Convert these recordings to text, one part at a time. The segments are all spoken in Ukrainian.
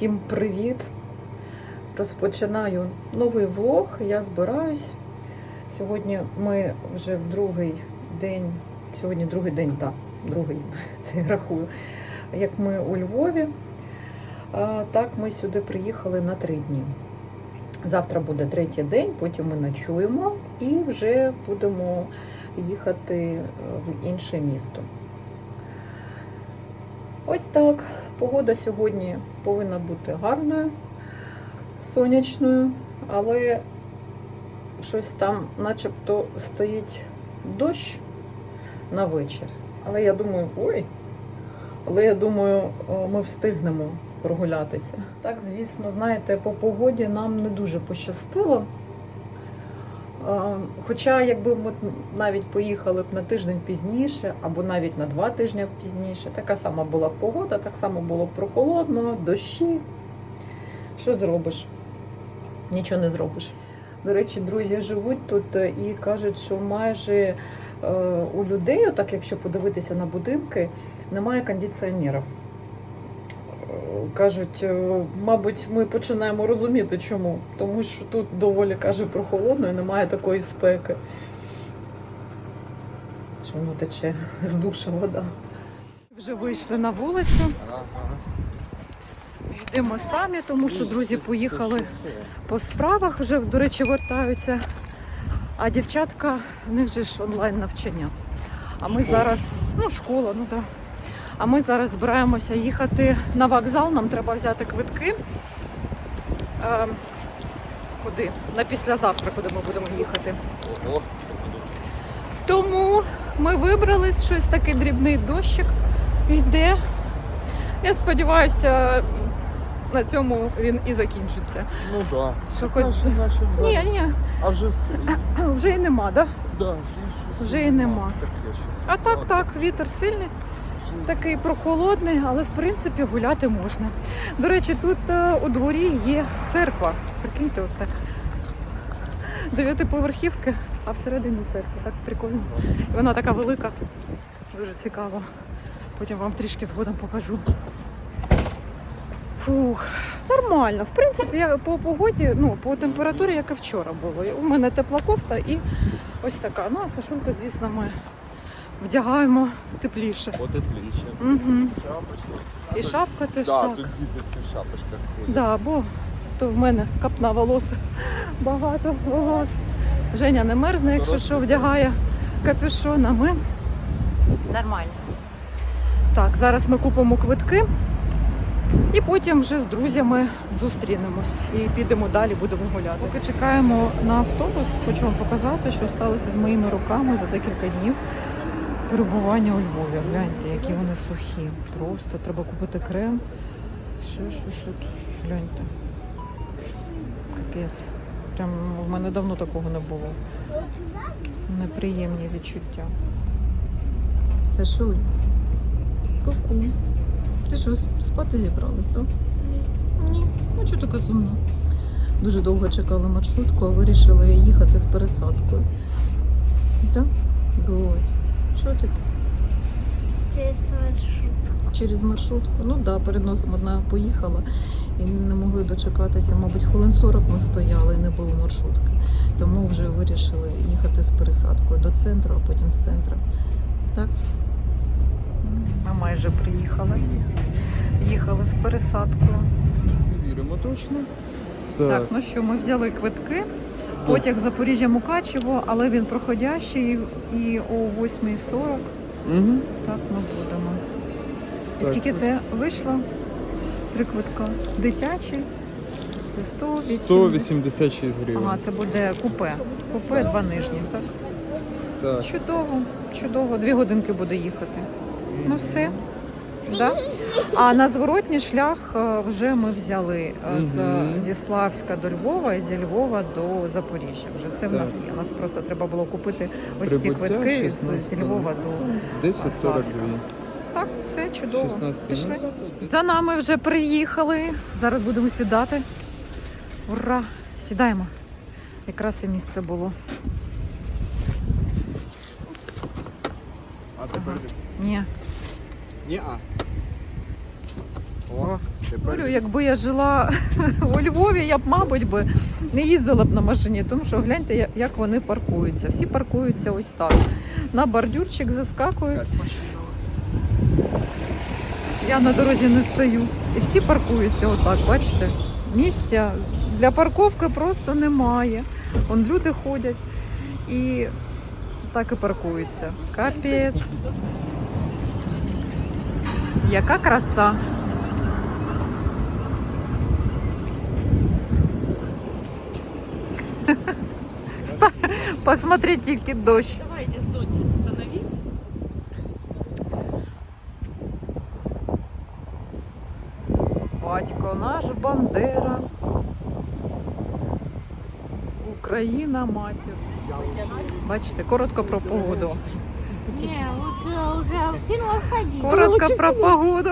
Всім привіт! Розпочинаю новий влог. Я збираюсь. Сьогодні ми вже в другий день, сьогодні другий день, так, другий, це я рахую, як ми у Львові. Так, ми сюди приїхали на три дні. Завтра буде третій день, потім ми ночуємо і вже будемо їхати е, в інше місто. Ось так. Погода сьогодні повинна бути гарною, сонячною, але щось там начебто стоїть дощ на вечір. Але я думаю, ой, але я думаю, ми встигнемо прогулятися. Так, звісно, знаєте, по погоді нам не дуже пощастило. А, Хоча, якби ми навіть поїхали б на тиждень пізніше, або навіть на два тижні пізніше, така сама була б погода, так само було б прохолодно, дощі. Що зробиш? Нічого не зробиш. До речі, друзі живуть тут е, і кажуть, що майже е, у людей, так якщо подивитися на будинки, немає кондиціонерів. Кажуть, е, мабуть, ми починаємо розуміти, чому. Тому що тут доволі каже прохолодно і немає такої спеки. Воно тече з душа вода. Вже вийшли на вулицю. Йдемо самі, тому що друзі поїхали по справах, вже, до речі, вертаються. А дівчатка, в них же ж онлайн навчання. А ми зараз, ну, школа, ну так. А ми зараз збираємося їхати на вокзал. Нам треба взяти квитки. Е, куди? На післязавтра, куди ми будемо їхати. Ого. Тому ми вибрались, щось такий дрібний дощик йде. Я сподіваюся, на цьому він і закінчиться. Ну да. Що Так хоч- Ні, ні, А вже все. вже і нема, да? Да, щось Вже і нема. А так, так, вітер сильний, такий прохолодний, але в принципі гуляти можна. До речі, тут е, у дворі є церква. Прикиньте, оце. Дев'ятиповерхівки, а всередині церква. Так прикольно. І вона така велика, дуже цікава. Потім вам трішки згодом покажу. Фух, нормально. В принципі, я по погоді, ну, по температурі, як і вчора було. У мене тепла кофта і ось така. Ну, а Сашульку, звісно, ми вдягаємо тепліше. Потепліше. Угу. Шапочка. І шапка теж Да, так. тут діти всі в шапочках ходять. Да, бо то в мене капна волос, багато волос. Женя не мерзне, якщо що вдягає капюшон, а ми нормально. Так, зараз ми купимо квитки і потім вже з друзями зустрінемось і підемо далі, будемо гуляти. Поки чекаємо на автобус, хочу вам показати, що сталося з моїми руками за декілька днів перебування у Львові. Гляньте, які вони сухі. Просто треба купити крем. Ще щось тут. Гляньте. Капець. Прям в мене давно такого не було. Неприємні відчуття. Сашуль. Ку-ку. Ти що, спати зібралась, так? Ні. Ну чого така сумна? Дуже довго чекали маршрутку, а вирішили їхати з пересадкою. Так? Ось. Що таке? Через маршрут. Через маршрутку. Ну так, да, перед носом одна поїхала і не могли дочекатися. Мабуть, хвилин 40 ми стояли і не було маршрутки. Тому вже вирішили їхати з пересадкою до центру, а потім з центру. Так? Ми майже приїхали. Їхали з пересадкою. Віримо точно. Так, ну що, ми взяли квитки. Потяг Запоріжжя Мукачево, але він проходящий і о 8.40 Угу. так ми будемо. І скільки це вийшло? Три квитка. Дитячий. Це 180. 186 гривень. Ага, це буде купе. Купе два нижні, так? Так. Чудово, чудово. Дві годинки буде їхати. Ну все. Да? А на зворотній шлях е, вже ми взяли е, з, зі Славська до Львова і зі Львова до Запоріжжя. Вже це в нас є. Нас просто треба було купити ось ці квитки з, 16. з Львова до 10.42. Так, все чудово. 16 Пішли. За нами вже приїхали. Зараз будемо сідати. Ура! Сідаємо. Якраз і місце було. А тепер Ні. Ні, а. О, Говорю, якби я жила у Львові, я б, мабуть, би не їздила б на машині, тому що гляньте, як вони паркуються. Всі паркуються ось так. На бордюрчик заскакують. Я на дорозі не стою. І всі паркуються отак, бачите? Місця для парковки просто немає. Вон люди ходять і так і паркуються. Капець. Яка краса. Посмотри тільки дощ. Давайте, Сонечка, становись. Батько наш Бандера. Україна матір. Бачите, коротко про погоду. Не, лучше уже в фильмах ходить. Коротко про погоду.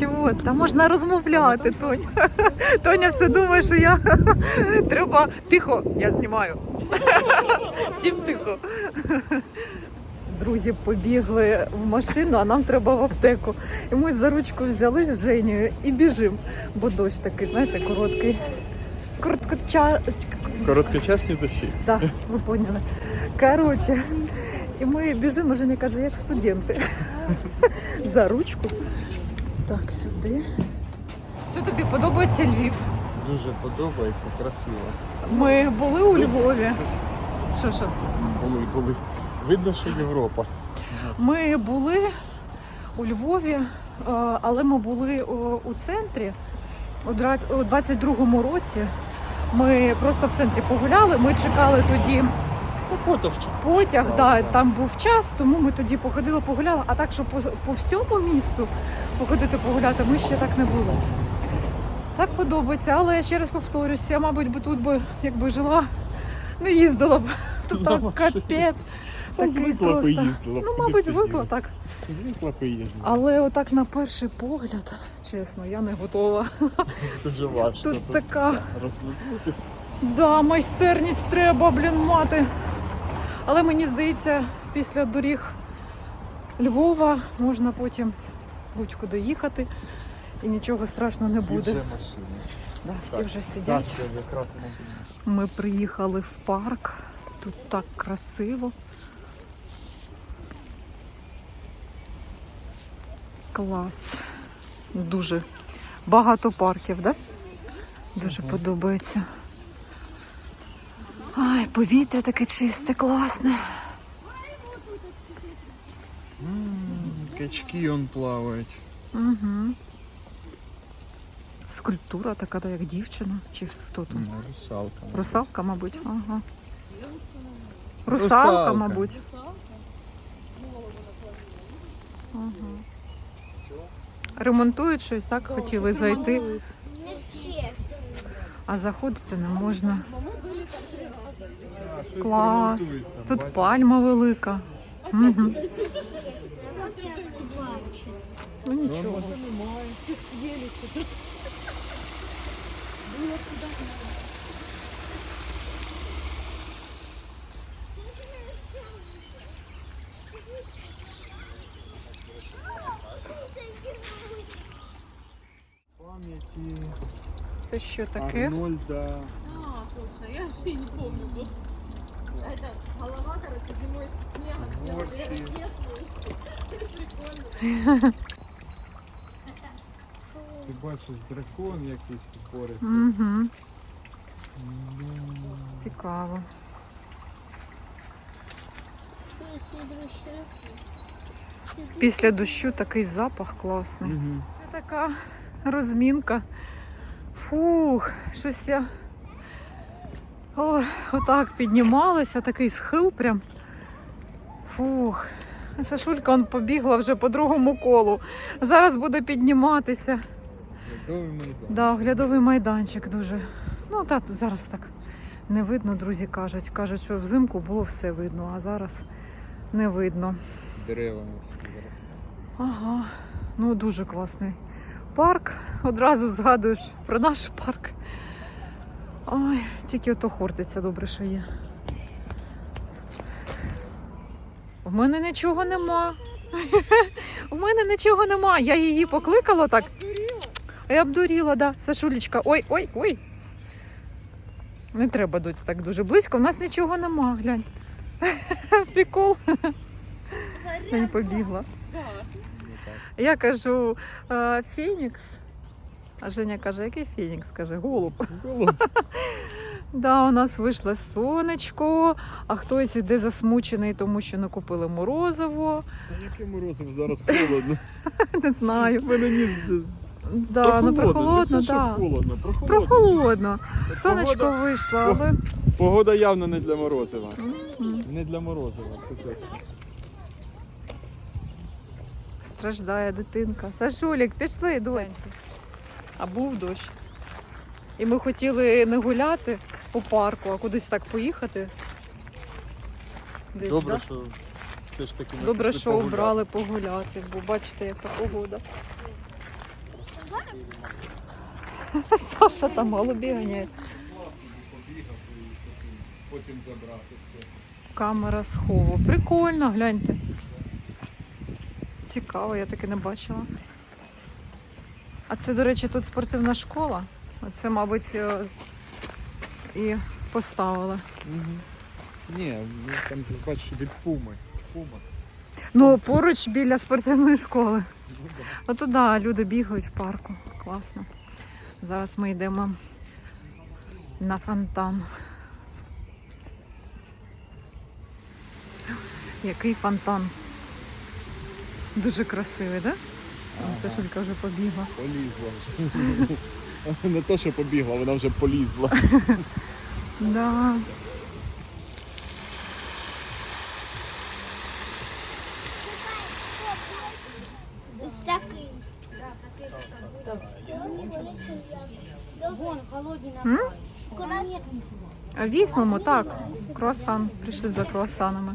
Чого? Та можна розмовляти, Тоня. Тоня все думає, що я треба тихо, я знімаю. Всім тихо. Друзі побігли в машину, а нам треба в аптеку. І ми за ручку взяли з Женєю і біжимо, бо дощ такий, знаєте, короткий. Короткоча... короткочасні дощі. Так, ви поняли. Коротше, і ми біжимо, Женя каже, як студенти. За ручку. Так, сюди. Що тобі подобається Львів? Дуже подобається, красиво. Ми були у Львові. Що що? Були, були. Видно, що Європа. Ми були у Львові, е, але ми були у центрі у дра- 22-му році. Ми просто в центрі погуляли. Ми чекали тоді потяг потяг, Так, да, там був час, тому ми тоді походили, погуляли. А так, що по, по всьому місту походити погуляти, ми ще так не було. Так подобається, але я ще раз повторюся, я, мабуть, би тут би, якби жила, не їздила б. Тут так капець. Звикла просто. поїздила. Ну, мабуть, звикла так. Звикла поїздила. Але отак на перший погляд, чесно, я не готова. Дуже важко. Тут така Розвернутися. Да, майстерність треба, блін, мати. Але мені здається, після доріг Львова можна потім будь-куди їхати і нічого страшного не Всі буде. вже машини. Да, всі Так, вже сидять. Ми приїхали в парк. Тут так красиво. Клас. Дуже багато парків, да? Дуже подобається. Ай, повітря таке чисте, класне. М, Качки он плавають. Угу. Скульптура така, да, як дівчина. Чи хто тут? М, Русалка. Русалка, мабуть. Ага. Русалка, Русалка. мабуть. Ага. Ремонтують щось, так? Хотіли зайти, а заходити не можна. Клас. Тут пальма велика. Угу. Ну Ну, нічого. Пам'яті Це що таке? Арнольда. Я вообще не помню. Вот. Это голова, короче, зимой снега сделали. Горки. Прикольно. Ти бачиш дракон якийсь бореться. Угу. Цікаво. Після дощу такий запах класний. Це така розмінка. Фух, щось я. Ой, отак піднімалася, такий схил прям. Фух. Сашулька он побігла вже по другому колу. Зараз буде підніматися. Льодовий майдан. Да, оглядовий майданчик дуже. Ну, так, зараз так не видно, друзі кажуть. Кажуть, що взимку було все видно, а зараз не видно. Деревами всі зараз. Ага, ну дуже класний парк. Одразу згадуєш про наш парк. Ой, тільки ото хортиця добре, що є. У мене нічого нема. У мене нічого нема. Я її покликала так. А я обдуріла, да. Сашулечка. Ой, ой, ой. Не треба доць так дуже близько. У нас нічого нема, глянь. Прикол. Я не побігла. Я кажу «Е, Фінікс. А Женя каже, який Фінікс? Каже, голуб. Голуб. Да, у нас вийшло сонечко, а хтось іде засмучений, тому що не купили морозиво. Та яке морозиво, зараз холодно. Не знаю. У мене ніс вже Да, ну прохолодно, не да. холодно, прохолодно. Прохолодно. Сонечко Погода, вийшло, але. погода явно не для морозива. Не для морозива. Страждає дитинка. Сашулік, пішли, донь. А був дощ. І ми хотіли не гуляти по парку, а кудись так поїхати. Десь, Добре, да? що все ж таки ми Добре, пішли що погуляти. обрали погуляти, бо бачите, яка погода. Саша там голубі ганяє. Потім забрати все. Камера схову. Прикольно, гляньте. Цікаво, я таки не бачила. А це, до речі, тут спортивна школа. Це, мабуть, е, і поставили. Ні, ну, там бачиш від пуми. Пума. Ну, поруч біля спортивної школи. Ну, да. Да, люди бігають в парку. Класно. Зараз ми йдемо на фонтан. Який фонтан? Дуже красивий, так? Да? Це. Шулька вже побігла. Полізла вже. Не то, що побігла, вона вже полізла. Да. Вон, Візьмемо так. Круасан. Прийшли за круасанами.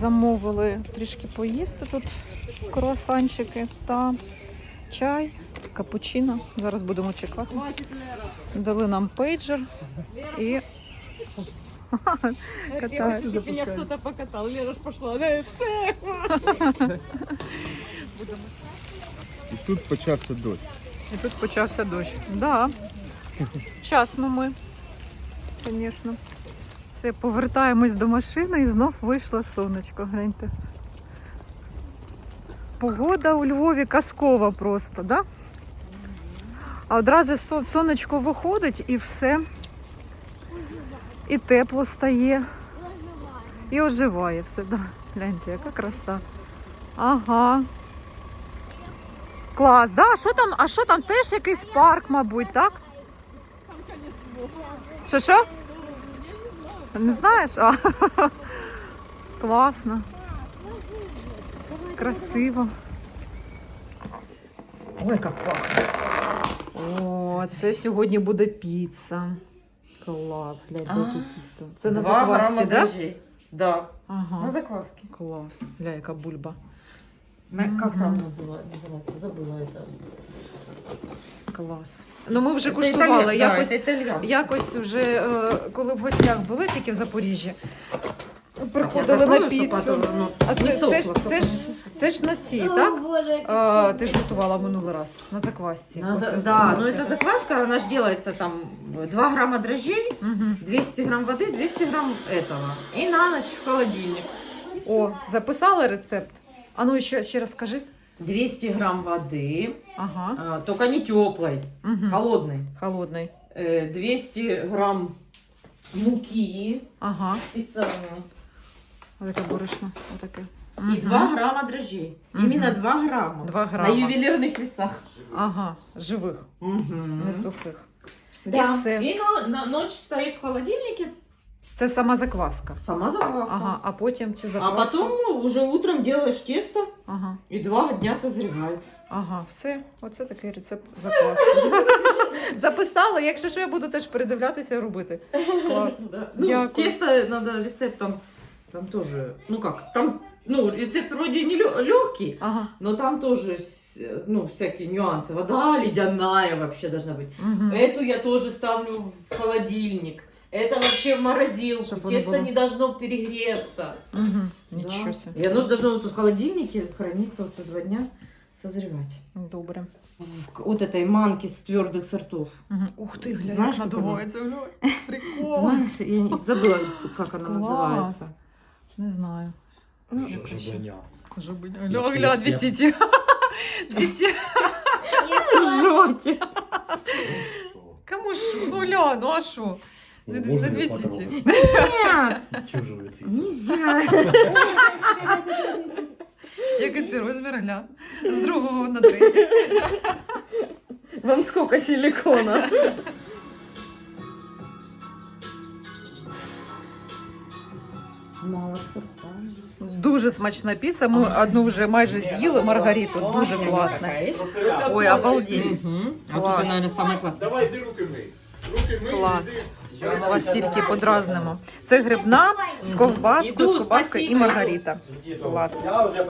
Замовили трішки поїсти тут круасанчики та чай, капучино. Зараз будемо чекати. Дали нам пейджер і. Чтобы меня кто-то. Лера ж пошла. Да, все. І тут почався дощ. І тут почався дощ. Да. Вчасно ми, звісно. Все, повертаємось до машини і знов вийшло сонечко. Гляньте. Погода у Львові казкова просто, да? А одразу сонечко виходить і все. І тепло стає, і оживає все. Да. Гляньте, яка краса. Ага. Клас, да? А що там? А що там? Теж якийсь парк, мабуть, так? Що що? Не знаєш? А. Класно. Красиво. Ой, як пахне. О, це сьогодні буде піца. Клас, гляньте, яке тісто. Це на Два грамма заквасці, так? Да? дрожжей. Да, на Ага. закваске. Клас. Гля, яка бульба. На, как Мгм. там называ- называется? Забыла это. Клас. Ну ми вже Это куштували. итальян- Якось Да, это итальянский. Якось вже е, коли в гостях були тільки в Запоріжжі, приходили Я на закрою, піцу. щоб это, ну, А не це, сохло, це, ж, щоб це, ж, це ж на цій, так? Боже, який А, ти ж готувала минулий раз на заквасці. На за- Да, но это закваска, она же делается там 2 грамма дрожжей, Угу. 200 грамм воды, 200 грамм этого. И на ночь в холодильник. О, записали рецепт? А ну ще, ще раз скажи. 200 грамм воды, Ага. а, только не теплой, Угу. холодной. Холодний. Э, 200 грамм муки Ага. специальной. Отаке борошно. Отаке. И Мгм. 2 грамма дрожжей. Мгм. Именно 2 грамма. Два На грама. ювелирных весах. Ага, живих, Мгм. не сухих. І Да. все. И на, на ночь стоит в холодильнике. Це сама закваска. Сама закваска. Ага, а потім цю А закваску. потом уже утром делаешь тесто Ага. и два дня созревает. Ага, все. Оце такий рецепт закваски. Записала, якщо що, я буду теж передивлятися і робити. Клас. Да. Ну, Дякую. тесто надо рецепт там, там тоже, ну как, там, ну рецепт вроде не легкий, Ага. но там тоже, с- ну всякие нюансы. Вода ледяная вообще должна быть. Угу. Эту я тоже ставлю в холодильник. Это вообще в морозилку. Чтоб оно Тесто было. не должно перегреться. Угу. Да. Нічого себе. И оно же должно вот тут в холодильнике храниться вот два дня, созревать. Добре. Вот этой манки с твердых сортов. Угу. Ух ти, глянь, Знаєш, як як надувається, глянь. Прикол. Знаешь, я не- забыла, как она Класс. называется. Не знаю. Жабеня. Жабиня. Я- Гля, гля, дві я- тіті. Дві ті. Жоте. Кому ж? Ну, гля, ну а що? Не, не дві тіті. Нет, Чужую ці. нельзя. Який це розмір, гля. З другого на третій. Вам сколько силикона? Мало сорта. Дуже смачна піца. Ми одну вже майже з'їли, Маргариту. Дуже класна. Ой, обалдеть. А тут, Класс. наверное, самое классное. Давай, йди руки мий. Руки мий. Клас. іди. Вас тільки подразнимо. Це грибна з ковбаскою, з ковбаскою і. Маргарита. Клас.